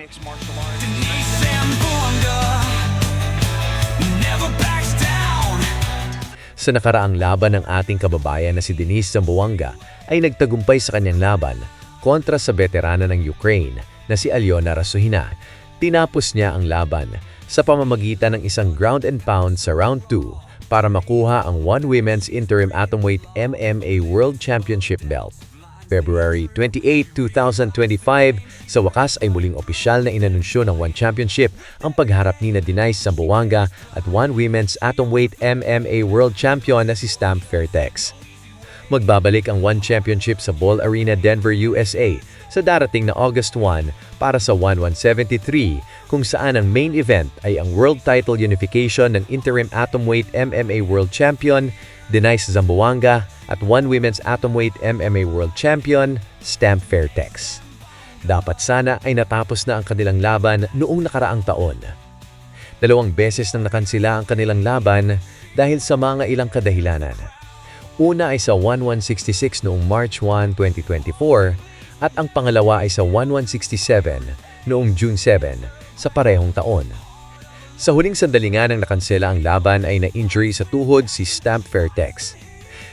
Mixed martial arts. Denise Zamboanga never backs down. Sa nakaraang laban ng ating kababayan na si Denise Zamboanga ay nagtagumpay sa kanyang laban kontra sa veterana ng Ukraine na si Alyona Rasuhina. Tinapos niya ang laban sa pamamagitan ng isang ground and pound sa round 2 para makuha ang One Women's Interim Atomweight MMA World Championship belt. February 28, 2025, sa wakas ay muling opisyal na inanunsyo ng One Championship ang pagharap ni na Denise Sambuanga at One Women's Atomweight MMA World Champion na si Stamp Fairtex. Magbabalik ang One Championship sa Ball Arena, Denver, USA sa darating na August 1 para sa 1173 kung saan ang main event ay ang World Title Unification ng Interim Atomweight MMA World Champion Denise Zamboanga at One Women's Atomweight MMA World Champion Stamp Fairtex. Dapat sana ay natapos na ang kanilang laban noong nakaraang taon. Dalawang beses nang nakansila ang kanilang laban dahil sa mga ilang kadahilanan. Una ay sa 1166 noong March 1, 2024 at ang pangalawa ay sa 1167 noong June 7 sa parehong taon. Sa huling sandali nga nang nakansela ang laban ay na-injury sa tuhod si Stamp Fairtex.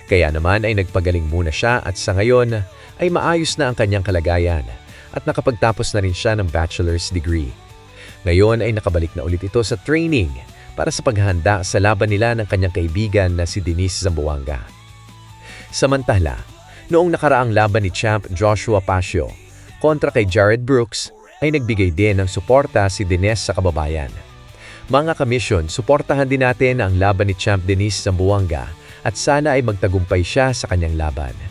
Kaya naman ay nagpagaling muna siya at sa ngayon ay maayos na ang kanyang kalagayan at nakapagtapos na rin siya ng bachelor's degree. Ngayon ay nakabalik na ulit ito sa training para sa paghahanda sa laban nila ng kanyang kaibigan na si Denise Zamboanga. Samantala, noong nakaraang laban ni Champ Joshua Pasio kontra kay Jared Brooks ay nagbigay din ng suporta si Denise sa kababayan. Mga kamisyon, suportahan din natin ang laban ni Champ Denise Zamboanga at sana ay magtagumpay siya sa kanyang laban.